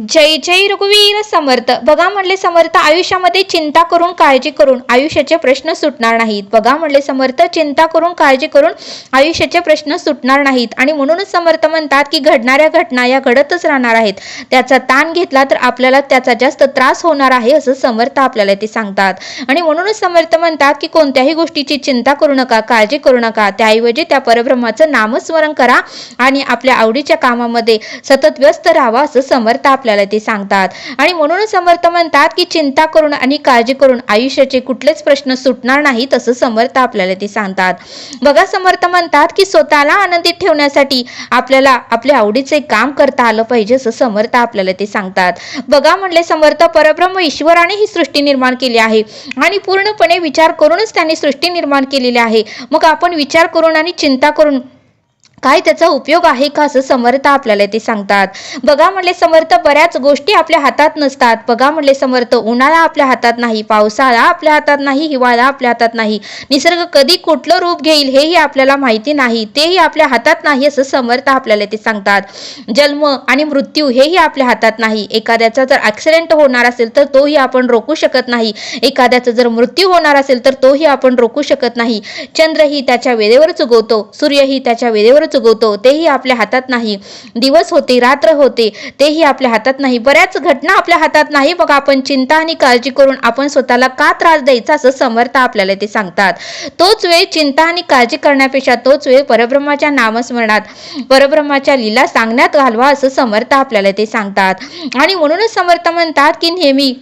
जय जय रघुवीर समर्थ. बघा म्हणले समर्थ आयुष्यामध्ये चिंता करून काळजी करून आयुष्याचे प्रश्न सुटणार नाहीत. बघा म्हणले समर्थ चिंता करून काळजी करून आयुष्याचे प्रश्न सुटणार नाहीत. आणि म्हणूनच समर्थ म्हणतात की घडणाऱ्या घटना या घडतच राहणार आहेत. त्याचा ताण घेतला तर आपल्याला त्याचा जास्त त्रास होणार आहे असं समर्थ आपल्याला ते सांगतात. आणि म्हणूनच समर्थ म्हणतात की कोणत्याही गोष्टीची चिंता करू नका काळजी करू नका. त्याऐवजी त्या परब्रह्माचं नामस्मरण करा आणि आपल्या आवडीच्या कामामध्ये सतत व्यस्त राहावा असं समर्थ आपल्या आपल्याला ते सांगतात. आणि म्हणूनच समर्थ म्हणतात की चिंता करून आणि काळजी करून आयुष्याचे कुठलेच प्रश्न सुटणार नाहीत असं समर्थ आपल्याला ते सांगतात. बघा समर्थ म्हणतात की स्वतःला आनंदित ठेवण्यासाठी आपल्याला आपल्या आवडीचे काम करता आलं पाहिजे असं समर्थ आपल्याला ते सांगतात. बघा म्हणले समर्थ परब्रह्म ईश्वराने ही सृष्टी निर्माण केली आहे. आणि पूर्णपणे विचार करूनच त्यांनी सृष्टी निर्माण केलेली आहे. मग आपण विचार करून आणि चिंता करून काय त्याचा उपयोग आहे का असं समर्थ आपल्याला ते सांगतात. बघा म्हणले समर्थ बऱ्याच गोष्टी आपल्या हातात नसतात. बघा म्हणले समर्थ उन्हाळा आपल्या हातात नाही पावसाळा आपल्या हातात नाही हिवाळा आपल्या हातात नाही. निसर्ग कधी कुठलं रूप घेईल हेही आपल्याला माहिती नाही. तेही आपल्या हातात नाही असं समर्थ आपल्याला ते सांगतात. जन्म आणि मृत्यू हेही आपल्या हातात नाही. एखाद्याचा जर ॲक्सिडेंट होणार असेल तर तोही आपण रोखू शकत नाही. एखाद्याचा जर मृत्यू होणार असेल तर तोही आपण रोखू शकत नाही. चंद्रही त्याच्या वेळेवरच उगवतो सूर्यही त्याच्या वेळेवर चुकवतो तेही आपल्या हातात नाही. दिवस होते रात्र होते तेही आपल्या हातात नाही. बऱ्याच घटना आपल्या हातात नाही. बघा आपण चिंता आणि काळजी करून आपण स्वतःला का त्रास द्यायचा असं समर्थ आपल्याला ते सांगतात. तोच वेळ चिंता आणि काळजी करण्यापेक्षा तोच वेळ परब्रह्माच्या नामस्मरणात परब्रह्माच्या लीला सांगण्यात घालवा असं समर्थ आपल्याला ते सांगतात. आणि म्हणूनच समर्थ म्हणतात की नेहमी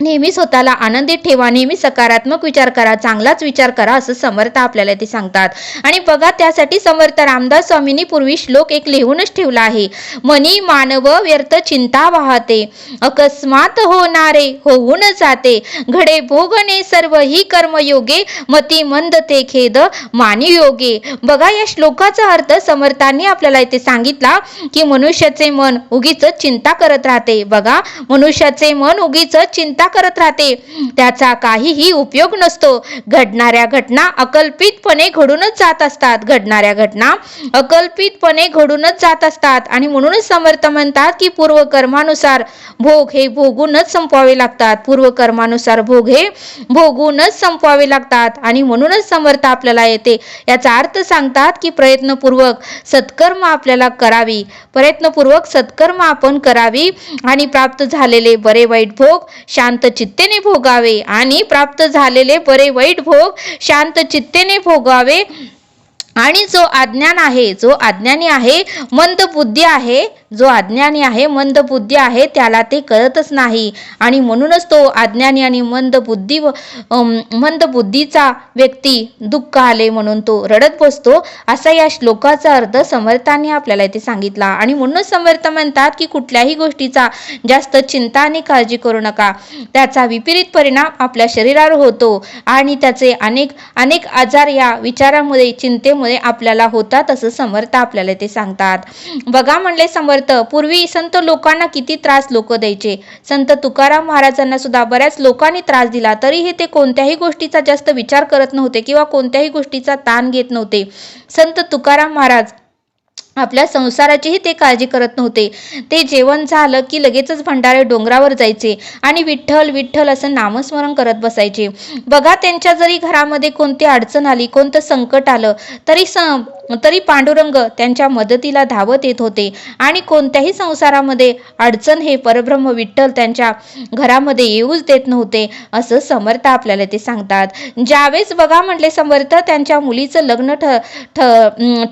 नेहमी स्वतःला आनंदित ठेवा नेहमी सकारात्मक विचार करा चांगलाच विचार करा असं समर्थ आपल्याला ते सांगतात. आणि बघा त्यासाठी समर्थ रामदास स्वामींनी पूर्वी श्लोक एक लिहूनच ठेवला आहे. मनी मानव व्यर्थ चिंता वाहते अकस्मात होणारे होऊन जाते. घडे भोगणे सर्व ही कर्मयोगे मती मंद ते खेद मानी योगे बघा या श्लोकाचा अर्थ समर्थांनी आपल्याला इथे सांगितला की मनुष्याचे मन उगीच चिंता करत राहते. बघा मनुष्याचे मन उगीच चिंता करत राहते. त्याचा काहीही उपयोग नसतो. घडणाऱ्या घटना अकल्पितपणे घडूनच जात असतात. घडणाऱ्या घटना अकल्पितपणे घडूनच जात असतात. आणि म्हणूनच समर्थ म्हणतात की पूर्वकर्मानुसार भोग हे भोगूनच संपवावे लागतात. पूर्वकर्मानुसार भोग हे भोगूनच संपवावे लागतात. आणि म्हणूनच समर्थ आपल्याला येते. याचा अर्थ सांगतात की प्रयत्नपूर्वक सत्कर्म आपल्याला करावी. प्रयत्नपूर्वक सत्कर्म आपण करावी. आणि प्राप्त झालेले बरे वाईट भोग शांत चित्तेने भोगावे आणि प्राप्त झालेले बरे वाईट भोग शांत चित्तेने भोगावे. आणि जो अज्ञान आहे जो अज्ञानी आहे मंद बुद्धी आहे जो अज्ञानी आहे मंद बुद्धी आहे त्याला ते कळतच नाही. आणि म्हणूनच तो अज्ञानी आणि मंद बुद्धी मंद बुद्धीचा व्यक्ती दुःख आले म्हणून तो रडत बसतो असा या श्लोकाचा अर्थ समर्थाने आपल्याला इथे सांगितला. आणि म्हणूनच समर्थ म्हणतात की कुठल्याही गोष्टीचा जास्त चिंता आणि काळजी करू नका. त्याचा विपरीत परिणाम आपल्या शरीरावर होतो. आणि त्याचे अनेक अनेक आजार या विचारामुळे चिंतेमुळे आपल्याला होतात असं समर्थ आपल्याला ते सांगतात. बघा म्हणले समर्थ पूर्वी संत लोकांना किती त्रास लोक द्यायचे. संत तुकाराम महाराजांना सुद्धा बऱ्याच लोकांनी त्रास दिला तरीही ते कोणत्याही गोष्टीचा जास्त विचार करत नव्हते किंवा कोणत्याही गोष्टीचा ताण घेत नव्हते. संत तुकाराम महाराज आपल्या संसाराचीही ते काळजी करत नव्हते. ते जेवण झालं की लगेचच भंडारे डोंगरावर जायचे आणि विठ्ठल विठ्ठल असं नामस्मरण करत बसायचे. बघा त्यांच्या जरी घरामध्ये कोणती अडचण आली कोणतं संकट आलं तरी स तरी पांडुरंग त्यांच्या मदतीला धावत येत होते. आणि कोणत्याही संसारामध्ये अडचण हे परब्रह्म विठ्ठल त्यांच्या घरामध्ये येऊच देत नव्हते असं समर्थ आपल्याला ते सांगतात. ज्यावेळेस बघा म्हटले समर्थ त्यांच्या मुलीचं लग्न ठ ठ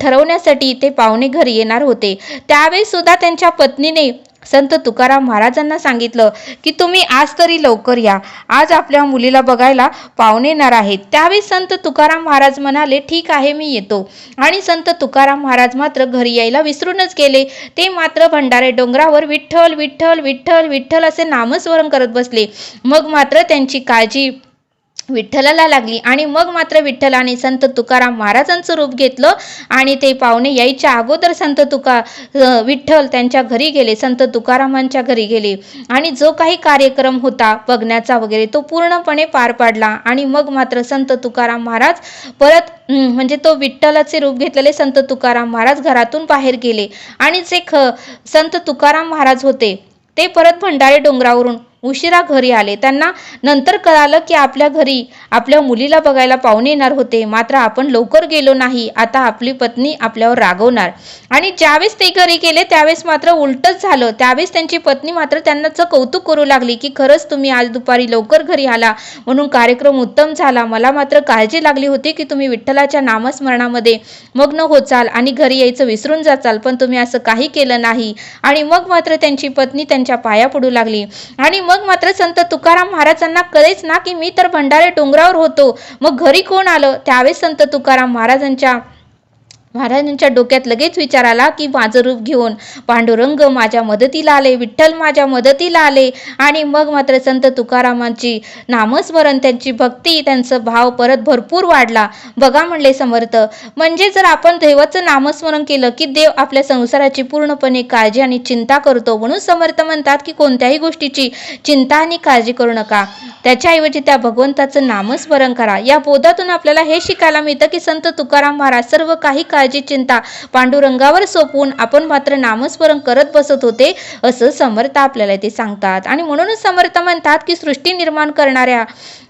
ठरवण्यासाठी ते पाहुणे घरी येणार होते. त्यावेळेस सुद्धा त्यांच्या पत्नीने संत तुकाराम महाराजांना सांगितलं की तुम्ही आज तरी लवकर या. आज आपल्या मुलीला बघायला पाहुणे येणार आहेत. त्यावेळी संत तुकाराम महाराज म्हणाले ठीक आहे मी येतो. आणि संत तुकाराम महाराज मात्र घरी यायला विसरूनच गेले. ते मात्र भंडारे डोंगरावर विठ्ठल विठ्ठल विठ्ठल विठ्ठल असे नामस्मरण करत बसले. मग मात्र त्यांची काळजी विठ्ठलाला लागली आणि मग मात्र विठ्ठलाने संत तुकाराम महाराजांचं रूप घेतलं आणि ते पाहुणे यायच्या अगोदर संत तुका विठ्ठल त्यांच्या घरी गेले संत तुकारामांच्या घरी गेले. आणि जो काही कार्यक्रम होता बघण्याचा वगैरे तो पूर्णपणे पार पाडला आणि मग मात्र संत तुकाराम महाराज परत म्हणजे तो विठ्ठलाचे रूप घेतलेले संत तुकाराम महाराज घरातून बाहेर गेले. आणि जे ख संत तुकाराम महाराज होते ते परत भंडारे डोंगरावरून उशिरा घरी आले. त्यांना नंतर कळालं की आपल्या घरी आपल्या मुलीला बघायला पाहुणे येणार होते. मात्र आपण लवकर गेलो नाही. आता आपली पत्नी आपल्यावर रागवणार. आणि ज्यावेळेस ते घरी गेले त्यावेळेस मात्र उलटच झालं. त्यावेळेस त्यांची पत्नी मात्र त्यांनाच कौतुक करू लागली की खरंच तुम्ही आज दुपारी लवकर घरी आला. म्हणून कार्यक्रम उत्तम झाला. मला मात्र काळजी लागली होती की तुम्ही विठ्ठलाच्या नामस्मरणामध्ये मग्न होचाल आणि घरी यायचं विसरून जाचाल पण तुम्ही असं काही केलं नाही. आणि मग मात्र त्यांची पत्नी त्यांच्या पाया पडू लागली. आणि मग मग मात्र संत तुकाराम महाराजांना कळेच ना की मी तर भंडारे डोंगरावर होतो. मग घरी कोण आलं? त्यावेळेस संत तुकाराम महाराजांच्या महाराजांच्या डोक्यात लगेच विचार आला की माझं रूप घेऊन पांडुरंग माझ्या मदतीला आले विठ्ठल माझ्या मदतीला आले आणि मग मात्र संत तुकारामांची नामस्मरण त्यांची भक्ती त्यांचं भाव परत भरपूर वाढला. बघा म्हणले समर्थ म्हणजे जर आपण देवाचं नामस्मरण केलं की देव आपल्या संसाराची पूर्णपणे काळजी आणि चिंता करतो म्हणून समर्थ म्हणतात की कोणत्याही गोष्टीची चिंता आणि काळजी करू नका. त्याच्याऐवजी त्या भगवंताचं नामस्मरण करा. या बोधातून आपल्याला हे शिकायला मिळतं की संत तुकाराम महाराज सर्व काही काळजी चिंता पांडुरंगावर सोपवून आपण मात्र नामस्मरण करत बसत होते असं समर्थ आपल्याला ते सांगतात. आणि म्हणूनच समर्थ म्हणतात की सृष्टी निर्माण करणाऱ्या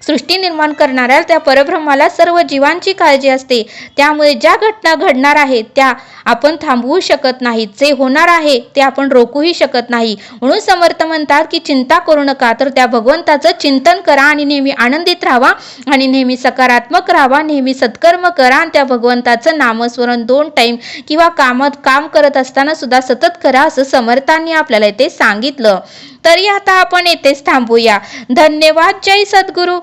सृष्टी निर्माण करणाऱ्या त्या परब्रह्माला सर्व जीवांची काळजी असते. त्यामुळे ज्या घटना घडणार आहेत त्या आपण थांबवू शकत नाहीत. जे होणार आहे ते आपण रोखूही शकत नाही. म्हणून समर्थ म्हणतात की चिंता करू नका. तर त्या भगवंताचं चिंतन करा आणि नेहमी आनंदित राहा आणि नेहमी सकारात्मक राहा नेहमी सत्कर्म करा आणि त्या भगवंताचं नामस्मरण दोन टाईम किंवा कामात काम करत असताना सुद्धा सतत करा असं समर्थांनी आपल्याला इथे सांगितलं. तरी आता आपण येथेच थांबूया. धन्यवाद. जय सद्गुरू.